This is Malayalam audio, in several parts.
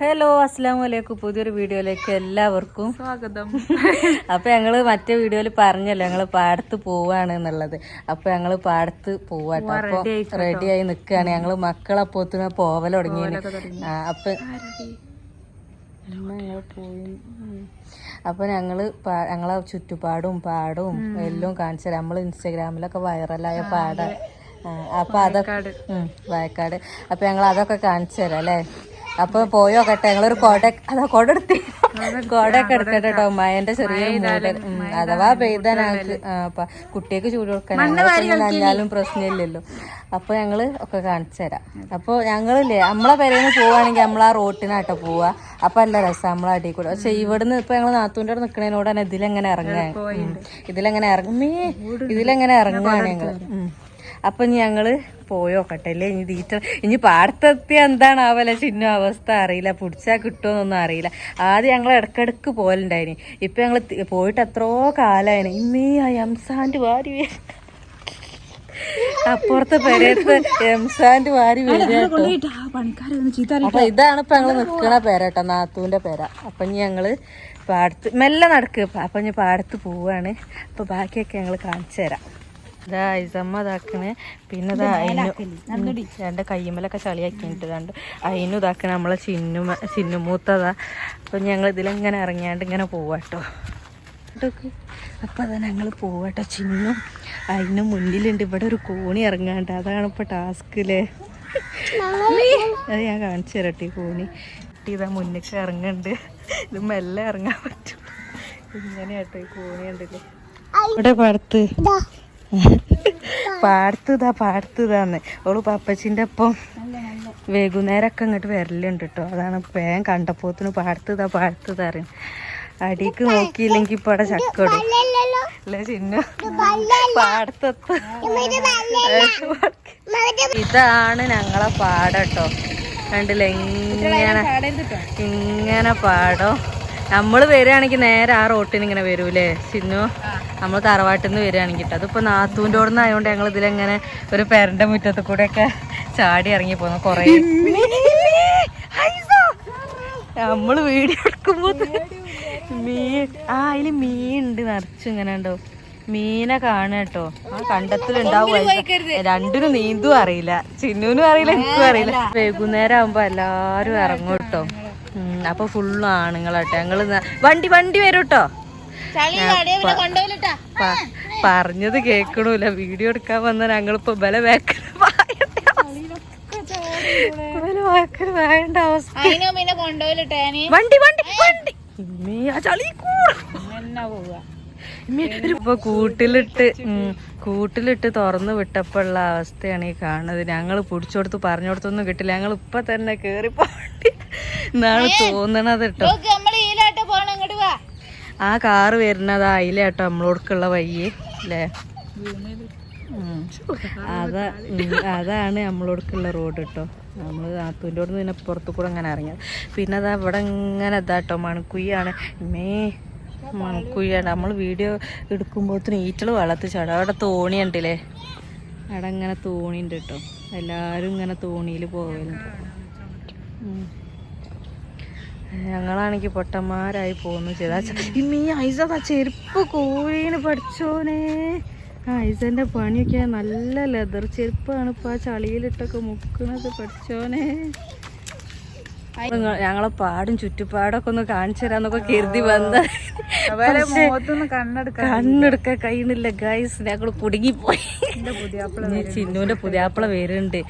ഹലോ അസ്സാം വലൈക്കും പുതിയൊരു വീഡിയോയിലേക്ക് എല്ലാവർക്കും സ്വാഗതം. അപ്പൊ ഞങ്ങൾ മറ്റേ വീഡിയോയിൽ പറഞ്ഞല്ലോ ഞങ്ങൾ പാടത്ത് പോവാണ് എന്നുള്ളത്. അപ്പൊ ഞങ്ങൾ പാടത്ത് പോവാട്ടോ. അപ്പോൾ റെഡി ആയി നിക്കാണ്. ഞങ്ങൾ മക്കളപ്പോത്തിന് പോവൽ തുടങ്ങി അപ്പൊ പോയി. അപ്പൊ ഞങ്ങൾ ഞങ്ങളെ ചുറ്റുപാടും പാടും എല്ലാം കാണിച്ചു തരാം. നമ്മൾ ഇൻസ്റ്റാഗ്രാമിലൊക്കെ വൈറലായ പാട. ആ, അപ്പൊ അതൊക്കെ ഉം, വയക്കാട്. അപ്പൊ ഞങ്ങൾ അതൊക്കെ കാണിച്ചു തരാം അല്ലേ? അപ്പൊ പോയോക്കട്ടെ ഞങ്ങളൊരു കൊട അതാ കൊട എടുത്തി കൊടയൊക്കെ എടുക്കട്ടെ കേട്ടോ. മഴന്റെ ചെറിയ അഥവാ പെയ്താ ഞങ്ങൾക്ക് കുട്ടിയൊക്കെ ചൂട് കൊടുക്കാൻ നനഞ്ഞാലും പ്രശ്നമില്ലല്ലോ. അപ്പൊ ഞങ്ങൾ ഒക്കെ കാണിച്ചു തരാം. അപ്പൊ ഞങ്ങളില്ലേ നമ്മളെ പെരേന്ന് പോവാണെങ്കിൽ നമ്മൾ ആ റോട്ടിനാട്ടോ പോവാ. അപ്പൊ അല്ല രസം നമ്മളെ അടി കൂടെ. പക്ഷെ ഇവിടുന്ന് ഇപ്പൊ ഞങ്ങൾ നാത്തൂന്റെ അവിടെ നിക്കണേനോട് തന്നെ ഇതിലെങ്ങനെ ഇറങ്ങാൻ. ഇതിലെങ്ങനെ ഇറങ്ങുമേ ഇതിലെങ്ങനെ ഇറങ്ങുകയാണ് ഞങ്ങൾ. അപ്പൊ ഞങ്ങൾ പോയോക്കട്ടെ അല്ലേ? ഇനി തീറ്റ ഇനി പാടത്തെത്തി എന്താണ് ആവല ചിഹ്ന അവസ്ഥ അറിയില്ല പിടിച്ചാൽ കിട്ടുമെന്നൊന്നും അറിയില്ല. ആദ്യം ഞങ്ങൾ ഇടക്കിടക്ക് പോലുണ്ടായിന് ഇപ്പൊ ഞങ്ങൾ പോയിട്ട് എത്രയോ കാലായിന്. ഇന്നീ ആ എംസാന്റെ വാരി അപ്പുറത്തെ പെരയത്ത് എംസാന്റെ വാരി അപ്പൊ ഇതാണ് ഇപ്പൊ ഞങ്ങൾ നിൽക്കണ പേര കേട്ടോ നാത്തൂന്റെ പേര. അപ്പൊ ഇനി ഞങ്ങൾ പാടത്ത് മെല്ലെ നടക്കുക അപ്പൊ ഇനി പാടത്ത് പോവാണ്. അപ്പൊ ബാക്കിയൊക്കെ ഞങ്ങൾ കാണിച്ചു തരാം. ഇതാ ഐസമ്മ ഇതാക്കണ് പിന്നെ ഇതാ അതിനു രണ്ട് കയ്യുമ്മലൊക്കെ ചളിയാക്കിയിട്ട് കണ്ട്? അതിനും ഇതാക്കണ നമ്മളെ ചിന്നു ചിന്നുമൂത്തതാ. അപ്പൊ ഞങ്ങൾ ഇതിലിങ്ങനെ ഇറങ്ങിയാണ്ട് ഇങ്ങനെ പോവാട്ടോ അപ്പൊ അതാ ഞങ്ങൾ പോവാട്ടോ ചിന്നും അതിന് മുന്നിലുണ്ട്. ഇവിടെ ഒരു കോണി ഇറങ്ങാണ്ട്. അതാണ് ഇപ്പൊ ടാസ്കില്ലേ അത് ഞാൻ കാണിച്ചു തരട്ടെ കോണി. കുട്ടി ഇതാ മുന്നിക്ക് ഇറങ്ങുന്നുണ്ട് ഇത് മെല്ലെ ഇറങ്ങാൻ പറ്റും. ഇങ്ങനെയാട്ടോ ഈ കോണി ഉണ്ടല്ലേ ഇവിടെ പാടത്ത്. പാടത്ത് ഇതാ പാടത്ത് ഇതാന്ന് ഓൾ പപ്പച്ചിന്റെ ഒപ്പം വൈകുന്നേരമൊക്കെ ഇങ്ങോട്ട് വരലുണ്ട് കേട്ടോ അതാണ് വേഗം കണ്ടപ്പോത്തിന് പാടത്ത് ഇതാ പാടത്ത് അടിക്ക് നോക്കിയില്ലെങ്കിൽ ഇപ്പൊ അവിടെ ചക്കോടും. അല്ലേ ചിന്ന. പാടത്തെത്ത. ഇതാണ് ഞങ്ങളെ പാടം കേട്ടോ കണ്ടില്ല? ഇങ്ങനെ ഇങ്ങനെ പാടം. നമ്മൾ വരികയാണെങ്കിൽ നേരെ ആ റോട്ടിന് ഇങ്ങനെ വരൂലേ സിന്നു നമ്മൾ തറവാട്ടിൽ നിന്ന് വരികയാണെങ്കിൽ അതിപ്പോ നാത്തൂന്റെ അവിടെ നിന്ന് ആയതുകൊണ്ട് ഞങ്ങൾ ഇതിലെങ്ങനെ ഒരു പെരന്റെ മുറ്റത്ത് കൂടെ ഒക്കെ ചാടി ഇറങ്ങി പോന്നു കൊറേ. നമ്മൾ വീഡിയോ എടുക്കുമ്പോ മീൻ ആ അതിൽ മീൻ ഉണ്ട് നിറച്ചു ഇങ്ങനെ ഉണ്ടോ? മീനെ കാണുക കേട്ടോ. ആ കണ്ടത്തിലുണ്ടാവും രണ്ടിനും നീന്തും അറിയില്ല. ചിന്നുനും അറിയില്ല എനിക്കും അറിയില്ല. വൈകുന്നേരം ആവുമ്പോ എല്ലാരും ഇറങ്ങും കേട്ടോ. അപ്പൊ ഫുള്ള് ആണുങ്ങളാട്ടോ. ഞങ്ങൾ വണ്ടി വണ്ടി വരും കേട്ടോ പറഞ്ഞത് കേക്കണൂല. വീഡിയോ എടുക്കാൻ വന്ന ഞങ്ങളിപ്പോ ബല വേണ്ട അവസ്ഥ. വണ്ടി വണ്ടി വണ്ടി. ചളി കൂടെ. ഇമ്മേ, ഇപ്പൊ കൂട്ടിലിട്ട് കൂട്ടിലിട്ട് തുറന്നു വിട്ടപ്പോഴുള്ള അവസ്ഥയാണ് ഈ കാണുന്നത്. ഞങ്ങൾ പിടിച്ചോടുത്ത് പറഞ്ഞോടത്തൊന്നും കിട്ടില്ല. ഞങ്ങൾ ഇപ്പൊ തന്നെ കേറി പോണ്ടി എന്നാണ് തോന്നണത് കേട്ടോ ആ കാറ് വരുന്നത് അതിലേട്ടോ നമ്മളോടക്കുള്ള വയ്യ് അല്ലേ. അതാ അതാണ് നമ്മളോടക്കുള്ള റോഡ് കേട്ടോ നമ്മൾ നാത്തൂന്റെ അവിടെ നിന്ന് പുറത്തു കൂടെ അങ്ങനെ ഇറങ്ങിയത്. പിന്നെ അതാ ഇവിടെ ഇങ്ങനെ ഇതാട്ടോ മണക്കുയ്യാണ് മേ മണക്കുയ്യാണ് നമ്മൾ വീഡിയോ എടുക്കുമ്പോഴത്തേന് ഈറ്റൾ വെള്ളത്തിൽ ചാടും. അവിടെ തോണി ഉണ്ടല്ലേ അവിടെ ഇങ്ങനെ തോണി ഉണ്ട് കേട്ടോ. എല്ലാവരും ഇങ്ങനെ തോണിയിൽ പോകലുണ്ട്. ഞങ്ങളാണെങ്കിൽ പൊട്ടന്മാരായി പോകുന്നു ചെയ്താ ഇമ്മീ ഐസ ചെരുപ്പ് കോഴീന് പഠിച്ചോനെ. ഐസന്റെ പണിയൊക്കെ നല്ല ലെതർ ചെരുപ്പാണ് ഇപ്പൊ ആ ചളിയിലിട്ടൊക്കെ മുക്കണത് പഠിച്ചോനെ. ഞങ്ങളെ പാടും ചുറ്റുപാടൊക്കെ ഒന്ന് കാണിച്ചു തരാന്നൊക്കെ കരുതി വന്ന കണ്ണെടുക്കാൻ കഴിയണില്ല ഗൈസ് ഞങ്ങൾ കുടുങ്ങിപ്പോയി. പുതിയ ചിന്നുവിന്റെ പുതിയാപ്പിള വരുന്നുണ്ട്.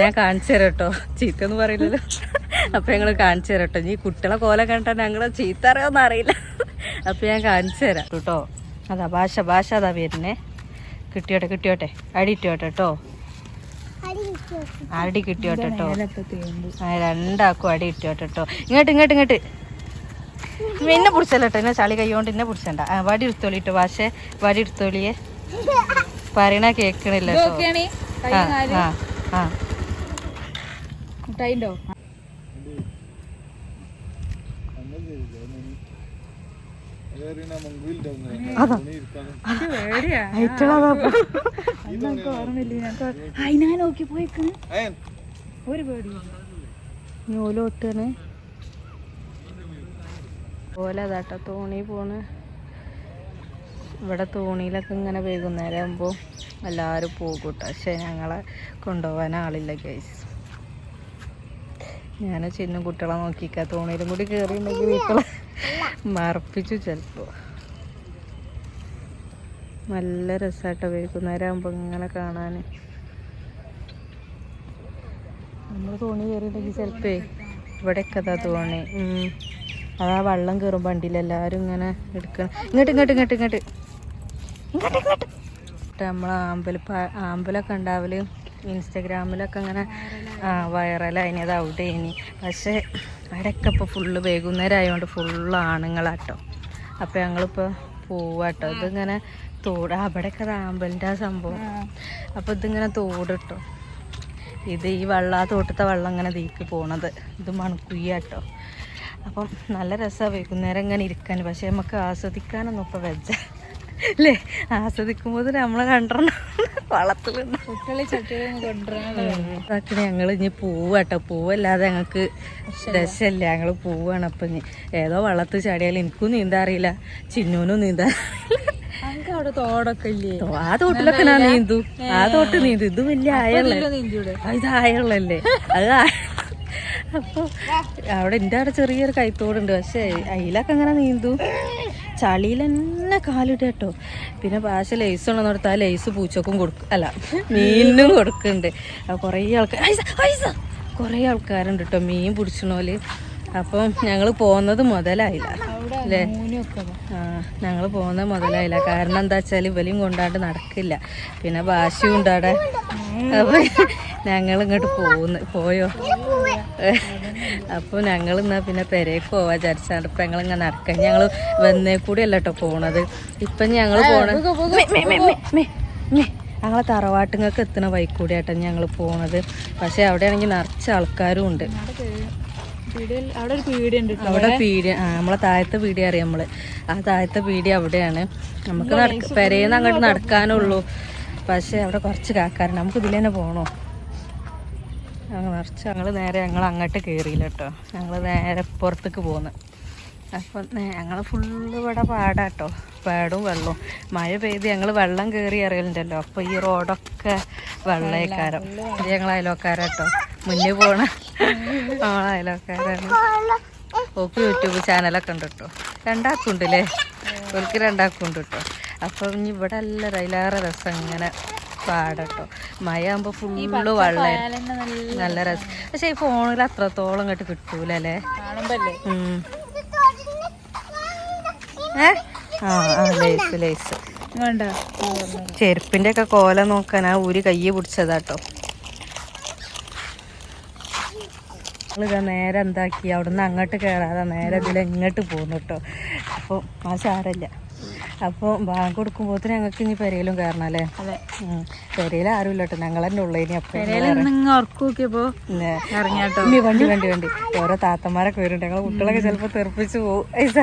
ഞാൻ കാണിച്ചു തരട്ടോ. കേട്ടോ ചീത്ത ഒന്നും പറയില്ലല്ലോ അപ്പൊ ഞങ്ങൾ കാണിച്ചു തരട്ടോ. കേട്ടോ ഇനി കുട്ടികളെ കോല കണ്ടാൽ ഞങ്ങളെ ചീത്ത അറിയാമെന്ന് അറിയില്ല. അപ്പൊ ഞാൻ കാണിച്ചു തരാം. കേട്ടോ. അതാ ഭാഷ ഭാഷ അതാ വരുന്നേ. കിട്ടിയോട്ടെ കിട്ടിയോട്ടെ. അടിയിട്ടോട്ടെ കേട്ടോ. അടി കിട്ടിയോട്ടോ രണ്ടാക്കും അടി കിട്ടിയോട്ടോ കേട്ടോ? ഇങ്ങോട്ട് ഇങ്ങോട്ട് ഇങ്ങോട്ട്. എന്നെ പിടിച്ചല്ലോ കേട്ടോ. എന്നെ ചളി കൈകൊണ്ട് എന്നെ പിടിച്ചണ്ട. ആ വടി എടുത്തോളിട്ടോ പക്ഷേ വടി എടുത്തോളിയെ. പറയണ കേക്കണില്ല കേട്ടോ. ആ ആ ആ മുട്ടായിണ്ടോ ഞാൻ നോക്കി പോയിക്കണ്. ഒരു പേടി. ഓലോട്ടാണ് പോലെ അതാട്ടോ തോണി പോണ്. ഇവിടെ തോണിയിലൊക്കെ ഇങ്ങനെ വൈകുന്നേരം ആകുമ്പോൾ എല്ലാവരും പോകും കേട്ടോ പക്ഷെ ഞങ്ങളെ കൊണ്ടുപോകാൻ ആളില്ല കേസ് ഞാൻ ചിന്നും കുട്ടികളെ നോക്കിക്ക. തോണിയിലും കൂടി കയറിയിട്ടുണ്ടെങ്കിൽ വീട്ടിലെ മറപ്പിച്ചു ചിലപ്പോൾ നല്ല രസമായിട്ട് വൈകുന്നേരം ആകുമ്പോൾ ഇങ്ങനെ കാണാൻ നമ്മൾ തോണി കയറിയിട്ടുണ്ടെങ്കിൽ ചിലപ്പേ ഇവിടെയൊക്കെ അതാ തോണി. അതാ വെള്ളം കയറും വണ്ടിയിൽ എല്ലാവരും ഇങ്ങനെ എടുക്കണം. ഇങ്ങോട്ട് ഇങ്ങോട്ട് ഇങ്ങോട്ട് ഇങ്ങോട്ട്. ഇങ്ങോട്ട് ഇങ്ങോട്ട്. നമ്മളെ ആമ്പൽ പ- ആമ്പലൊക്കെ ഉണ്ടാവൽ ഇൻസ്റ്റഗ്രാമിലൊക്കെ ഇങ്ങനെ വൈറലായിനി അത് ഔട്ട് ഇനി പക്ഷേ അവിടെയൊക്കെ ഇപ്പോൾ ഫുള്ള് വൈകുന്നേരം ആയതുകൊണ്ട് ഫുള്ള് ആണുങ്ങളാട്ടോ. അപ്പോൾ ഞങ്ങളിപ്പോൾ പോവാട്ടോ. ഇതിങ്ങനെ തോട് അവിടെയൊക്കെ റാമ്പലിന്റെ ആ സംഭവം. അപ്പോൾ ഇതിങ്ങനെ തോടിട്ടോ. ഇത് ഈ വെള്ളം ആ തോട്ടത്തെ വെള്ളം ഇങ്ങനെ തീക്ക് പോണത്. ഇത് മണക്കുയ്യാട്ടോ. അപ്പം നല്ല രസമാണ് വൈകുന്നേരം ഇങ്ങനെ ഇരിക്കാൻ. പക്ഷേ നമുക്ക് ആസ്വദിക്കാനൊന്നും ഇപ്പോൾ വെച്ച അല്ലേ ആസ്വദിക്കുമ്പോൾ നമ്മളെ കണ്ടണം വളത്തിൽ കൊണ്ടുവരാൻ ഞങ്ങൾ ഇനി പൂവാട്ടോ. പൂവല്ലാതെ ഞങ്ങൾക്ക് രസമല്ല ഞങ്ങൾ പൂവാണ് അപ്പം ഇനി. ഏതോ വള്ളത്ത് ചാടിയാലും എനിക്കും നീന്താൻ അറിയില്ല. ചിന്നൂനും നീന്താൻ ആ തോട്ടിലൊക്കെ ഞാൻ നീന്തു. ആ തോട്ട് നീന്തു. ഇത് വലിയ ആയല്ലേ? ഇത് ആയുള്ളല്ലേ? അത് ആ- അപ്പൊ അവിടെ എന്റെ അവിടെ ചെറിയൊരു കൈത്തോടുണ്ട്. പക്ഷേ അതിലൊക്കെ അങ്ങനെ നീന്തു. ചളിയിൽ തന്നെ കാലിടുക കേട്ടോ. പിന്നെ പാശ ലേസ് ഉണ്ടെന്ന് കൊടുത്താൽ ലേസ് പൂച്ചക്കും കൊടുക്കും അല്ല മീനിനും കൊടുക്കുന്നുണ്ട് അപ്പോൾ കുറേ ആൾക്കാർ കുറേ ആൾക്കാരുണ്ട് കേട്ടോ മീൻ പിടിച്ചണോൽ. അപ്പം ഞങ്ങൾ പോകുന്നത് മുതലായില്ല. അല്ലേ ആ ഞങ്ങൾ പോകുന്നത് മുതലായില്ല. കാരണം എന്താ വെച്ചാൽ ഇവലും കൊണ്ടാണ്ട് നടക്കില്ല. പിന്നെ ഭാഷയും ഉണ്ട് അവിടെ. അപ്പൊ ഞങ്ങൾ ഇങ്ങോട്ട് പോകുന്നു പോയോ? അപ്പോൾ ഞങ്ങൾ എന്നാ പിന്നെ പെരേക്ക് പോവാ വിചാരിച്ചാണ് ഇപ്പം ഞങ്ങൾ ഇങ്ങനെ നടക്കാം ഞങ്ങൾ വന്നേ കൂടി അല്ല കേട്ടോ പോണത്. ഇപ്പം ഞങ്ങൾ പോണത്. ഞങ്ങളെ തറവാട്ടുങ്ങൾക്ക് എത്തുന്ന വൈക്കൂടിയാട്ടോ ഞങ്ങൾ പോണത്. പക്ഷെ അവിടെ ആണെങ്കിൽ നിറച്ച ആൾക്കാരും ഉണ്ട്. അവിടെ പീടിയ പീടിയ ആ നമ്മളെ താഴത്തെ പീടിയ അറിയാം നമ്മൾ? ആ താഴത്തെ പീടിയ അവിടെയാണ്. നമുക്ക് പെരേന്ന് അങ്ങോട്ട് നടക്കാനുള്ളൂ. പക്ഷെ അവിടെ കുറച്ച് കാക്കാറുണ്ട് നമുക്ക് ഇതിൽ തന്നെ പോകണോ നിറച്ച് ഞങ്ങൾ നേരെ ഞങ്ങൾ അങ്ങോട്ട് കയറിയില്ല കേട്ടോ ഞങ്ങൾ നേരെ പുറത്തേക്ക് പോകുന്നു അപ്പം ഞങ്ങൾ ഫുള്ള് ഇവിടെ പാടാട്ടോ. പാടും വെള്ളവും. മഴ പെയ്ത് ഞങ്ങൾ വെള്ളം കയറി അറിയലുണ്ടല്ലോ അപ്പോൾ ഈ റോഡൊക്കെ വെള്ളയക്കാരം ഇത് ഞങ്ങൾ അയലോക്കാരാട്ടോ മുന്നിൽ പോണ അയലോക്കാരാണ് ഓക്ക് യൂട്യൂബ് ചാനലൊക്കെ ഉണ്ട് കേട്ടോ രണ്ടാക്കുണ്ടല്ലേ ഓൾക്ക് രണ്ടാക്കുണ്ട് കേട്ടോ അപ്പം ഇനി ഇവിടെ അല്ല അതിലേറെ രസം ഇങ്ങനെ പാടട്ടോ. മഴ ആകുമ്പോൾ ഫുള്ള് വെള്ളം നല്ല നല്ല രസം. പക്ഷെ ഈ ഫോണിൽ അത്രത്തോളം ഇങ്ങോട്ട് കിട്ടൂലല്ലേ. ഏ? ആ ലേസ് ലേസ്. ചെരുപ്പിന്റെ ഒക്കെ കോല നോക്കാൻ ആ ഊരി കയ്യെ പിടിച്ചതാട്ടോ. നമ്മളിതാ നേരെ എന്താക്കി? അവിടുന്ന് അങ്ങോട്ട് കയറാതെ നേരെ ഇതിലെങ്ങോട്ട് പോകുന്നു കേട്ടോ അപ്പോൾ ആ സാരല്ല. അപ്പോൾ ബാങ്ക് കൊടുക്കുമ്പോ ഞങ്ങൾക്ക് ഇനി പെരയിലും കയറണം അല്ലേ? പെരയിൽ ആരും ഇല്ലട്ടോ ഞങ്ങൾ തന്നെ ഉള്ളു ഇനി അപ്പൊ വണ്ടി വണ്ടി വണ്ടി. ഓരോ താത്തമാരൊക്കെ വരുന്നുണ്ട് ഞങ്ങളെ കുട്ടികളൊക്കെ ചിലപ്പോൾ തെറിപ്പിച്ച് പോകും ഐസ.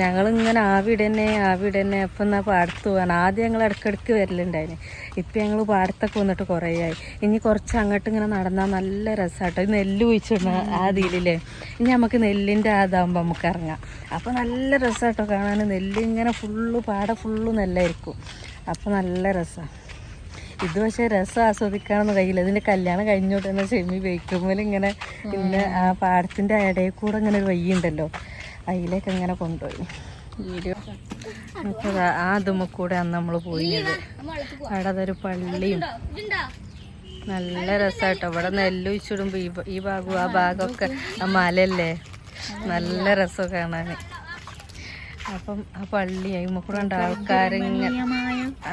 ഞങ്ങളിങ്ങനെ ആവിടന്നെ തന്നെ ആ വീട് തന്നെ അപ്പം എന്നാൽ പാടത്ത് പോകാൻ ആദ്യം ഞങ്ങൾ ഇടയ്ക്കിടയ്ക്ക് വരലുണ്ടായിന്. ഇപ്പം ഞങ്ങൾ പാടത്തൊക്കെ വന്നിട്ട് കുറേ ആയി ഇനി കുറച്ച് അങ്ങോട്ട് ഇങ്ങനെ നടന്നാൽ നല്ല രസമാട്ടോ നെല്ല് കുഴിച്ചിടണ ആ ഇതിലില്ലേ? ഇനി നമുക്ക് നെല്ലിന്റെ അതാകുമ്പോൾ നമുക്ക് ഇറങ്ങാം അപ്പോൾ നല്ല രസമാട്ടോ കാണാൻ നെല്ല് ഇങ്ങനെ ഫുള്ള് പാട ഫുള്ള് നെല്ലായിരിക്കും. അപ്പോൾ നല്ല രസമാണ് ഇത് പക്ഷെ രസം ആസ്വദിക്കാനൊന്നും കഴിയില്ല. ഇതിന്റെ കല്യാണം കഴിഞ്ഞോട്ട് തന്നെ ചെമ്മി വെയ്ക്കുമ്പോൾ ഇങ്ങനെ പിന്നെ ആ പാടത്തിന്റെ ഇടയിൽ കൂടെ ഇങ്ങനെ ഒരു വയ്യുണ്ടല്ലോ അതിലേക്ക് ഇങ്ങനെ കൊണ്ടുപോയി. വീഡിയോ. ആ അതുമ്മ കൂടെ അന്ന് നമ്മൾ പോയിത് അവിടെ അതൊരു പള്ളിയും. നല്ല രസമായിട്ടോ ഇവിടെ നെല്ല് ഒഴിച്ചിടുമ്പോൾ ഈ ഈ ഭാഗവും ആ ഭാഗമൊക്കെ ആ മലയല്ലേ? നല്ല രസം കാണാൻ അപ്പം ആ പള്ളി അതിമ്മ കൂടെ ഉണ്ട് ആൾക്കാരിങ്ങനെ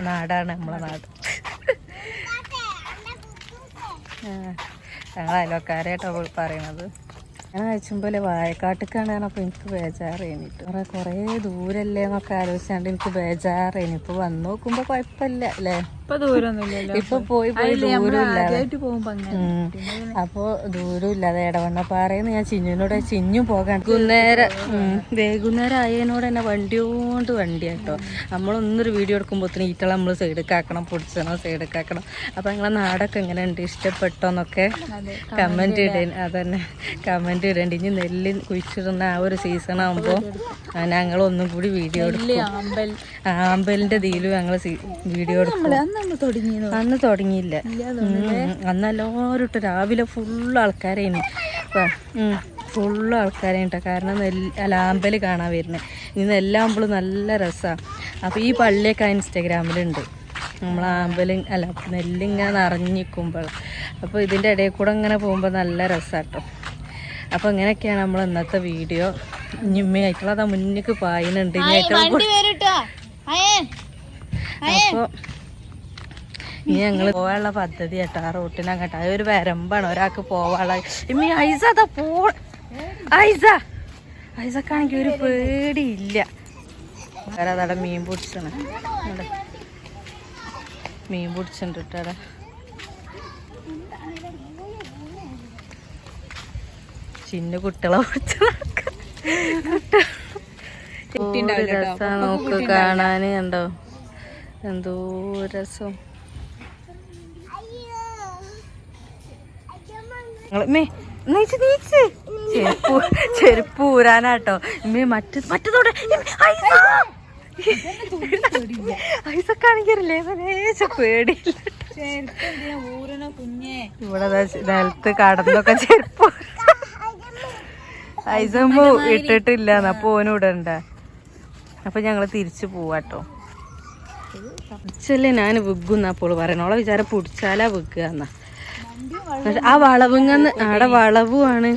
നാടാണ് നമ്മളെ നാട്. ഞങ്ങൾ അയലോക്കാരായിട്ടോ പറയണത്. ഞാൻ അയച്ചുമ്പോലെ വായക്കാട്ടിക്കാണ് അപ്പോൾ എനിക്ക് ബേജാറേനിട്ട്. കുറെ കുറേ ദൂരല്ലേ എന്നൊക്കെ ആലോചിച്ചാണ്ട് എനിക്ക് ബേജാറേനി. ഇപ്പൊ വന്ന് നോക്കുമ്പോ കുഴപ്പമില്ല അല്ലേ? ഇപ്പൊ പോയി പോയി ദൂരമില്ല. അപ്പൊ ദൂരം ഇല്ലാതെ ഇടവണ്ണപ്പാറയെന്ന് ഞാൻ ചിഞ്ഞിനോട് ചിഞ്ഞു പോകാൻ. വൈകുന്നേരം വൈകുന്നേരം ആയതിനോട് തന്നെ വണ്ടി കൊണ്ട് വണ്ടി കേട്ടോ നമ്മളൊന്നൊരു വീഡിയോ എടുക്കുമ്പോത്തിന് ഈറ്റളെ നമ്മൾ സൈഡിക്കാക്കണം പൊടിച്ചണം സൈഡിക്കാക്കണം. അപ്പൊ ഞങ്ങളെ നാടൊക്കെ എങ്ങനെ ഉണ്ട് ഇഷ്ടപ്പെട്ടോന്നൊക്കെ കമന്റ് ഇടേൻ അതന്നെ. കമന്റ് വീഡിയോ ഇടേണ്ടി ഇനി നെല്ല് കുഴിച്ചിടുന്ന ആ ഒരു സീസൺ ആകുമ്പോൾ ഞങ്ങൾ ഒന്നും കൂടി വീഡിയോ എടുക്കും. ആമ്പലിന്റെ തീലും ഞങ്ങൾ വീഡിയോ എടുക്കും. അന്ന് തുടങ്ങിയില്ല. അന്നല്ലോരിട്ട് അന്ന് എല്ലാവരും ഇട്ട് രാവിലെ ഫുള്ള് ആൾക്കാരായിരുന്നു ഫുള്ള് ആൾക്കാരായിട്ടോ കാരണം നെല്ല് അല്ല ആമ്പൽ കാണാൻ വരുന്നത് ഇനി നെല്ലാകുമ്പോൾ നല്ല രസമാണ് അപ്പോൾ ഈ പള്ളിയൊക്കെ ഇൻസ്റ്റാഗ്രാമിലുണ്ട്. നമ്മൾ ആമ്പലും അല്ല നെല്ലിങ്ങനെ നിറഞ്ഞിരിക്കുമ്പോൾ അപ്പോൾ ഇതിന്റെ ഇടയിൽ കൂടെ ഇങ്ങനെ പോകുമ്പോൾ നല്ല രസമാട്ടോ അപ്പോൾ ഇങ്ങനെയൊക്കെയാണ് നമ്മൾ ഇന്നത്തെ വീഡിയോ. ഇനി ഉമ്മയായിട്ടുള്ള അതാ മുന്നിക്ക് ആയിട്ടുള്ള അപ്പോൾ ഇനി ഞങ്ങൾ പോകാനുള്ള പദ്ധതി കേട്ടോ. ആ റൂട്ടിന് അങ്ങോട്ട്. അത് ഒരു വരമ്പാണ്. ഒരാൾക്ക് പോവാനുള്ള ഇമ്മി ഐസ അതാ പോ ഐസ. ഐസക്കാണെങ്കിൽ ഒരു പേടിയില്ല. വേറെ അതവിടെ മീൻ പിടിച്ചാണ് മീൻ പിടിച്ചിട്ടുണ്ട് കേട്ടോ ചിന്ന കുട്ടികളെ പിടിച്ച് രസം. നോക്ക് കാണാന് കണ്ടോ? എന്തോ രസം. നീച്ച് നീച്ച്. ചെരുപ്പ് ചെരുപ്പ് ഊരാനാട്ടോ. ഇമ്മേ മറ്റു മറ്റതോടെ. ഐസക്കാണെങ്കിലേ പേടിയില്ല. കുഞ്ഞേ? ഇവിടെ ദാ നിലത്ത് കടന്നൊക്കെ ചെരുപ്പ് ഐസമ്മ ഇട്ടിട്ടില്ല അപ്പൊ ഓനും ഇടണ്ട അപ്പൊ ഞങ്ങൾ തിരിച്ചു പോവാട്ടോ. പിടിച്ചല്ലേ ഞാൻ വിഗ്ഗുന്ന അപ്പോൾ പറയണോളെ വിചാരം പിടിച്ചാലാ പക്ഷെ ആ വളവുങ്ങന്ന് ആടെ വളവുമാണ്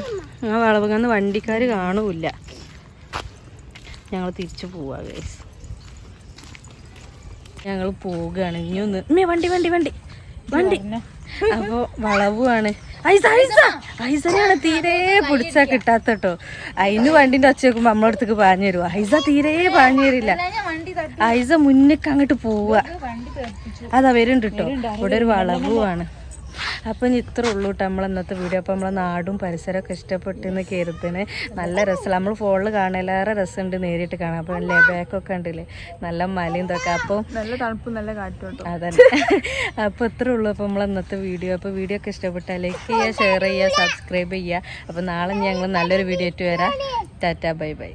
ആ വളവുങ്ങന്ന് വണ്ടിക്കാര് കാണൂല ഞങ്ങൾ തിരിച്ചു പോവാ ഗൈസ് ഞങ്ങൾ പോവുകയാണ്. ഇനി ഒന്ന് വണ്ടി വണ്ടി വണ്ടി. വണ്ടി. അപ്പൊ വളവുമാണ് ഐസ ഐസ. ഐസനെയാണ് തീരെ പിടിച്ചാ കിട്ടാത്ത കേട്ടോ അതിന് വണ്ടിന്റെ ഒച്ച വെക്കുമ്പോ അടുത്തേക്ക് പാഞ്ഞു തരുവാ ഐസ തീരെ പാഞ്ഞു തരില്ല ഐസ മുന്നേക്ക് അങ്ങോട്ട് പോവുക അതാ വരുന്നുണ്ട് കേട്ടോ ഇവിടെ ഒരു വളവുമാണ്. അപ്പം ഇനി ഇത്ര ഉള്ളൂ കേട്ടോ നമ്മൾ ഇന്നത്തെ വീഡിയോ അപ്പം നമ്മളെ നാടും പരിസരമൊക്കെ ഇഷ്ടപ്പെട്ടെന്ന് കരുതണേ നല്ല രസം നമ്മൾ ഫോണിൽ കാണലേറെ രസമുണ്ട് നേരിട്ട് കാണാം അപ്പം നല്ല ബാക്കൊക്കെ ഉണ്ടല്ലേ? നല്ല മലയും ഇതൊക്കെ. അപ്പോൾ നല്ല തണുപ്പും നല്ല കാറ്റും അതന്നെ. അപ്പോൾ ഇത്രേ ഉള്ളൂ. അപ്പോൾ നമ്മൾ ഇന്നത്തെ വീഡിയോ അപ്പോൾ വീഡിയോ ഒക്കെ ഇഷ്ടപ്പെട്ടാൽ ലൈക്ക് ചെയ്യുക ഷെയർ ചെയ്യുക സബ്സ്ക്രൈബ് ചെയ്യുക. അപ്പോൾ നാളെ ഞങ്ങൾ നല്ലൊരു വീഡിയോ ആയിട്ട് വരാം. Tata bye bye.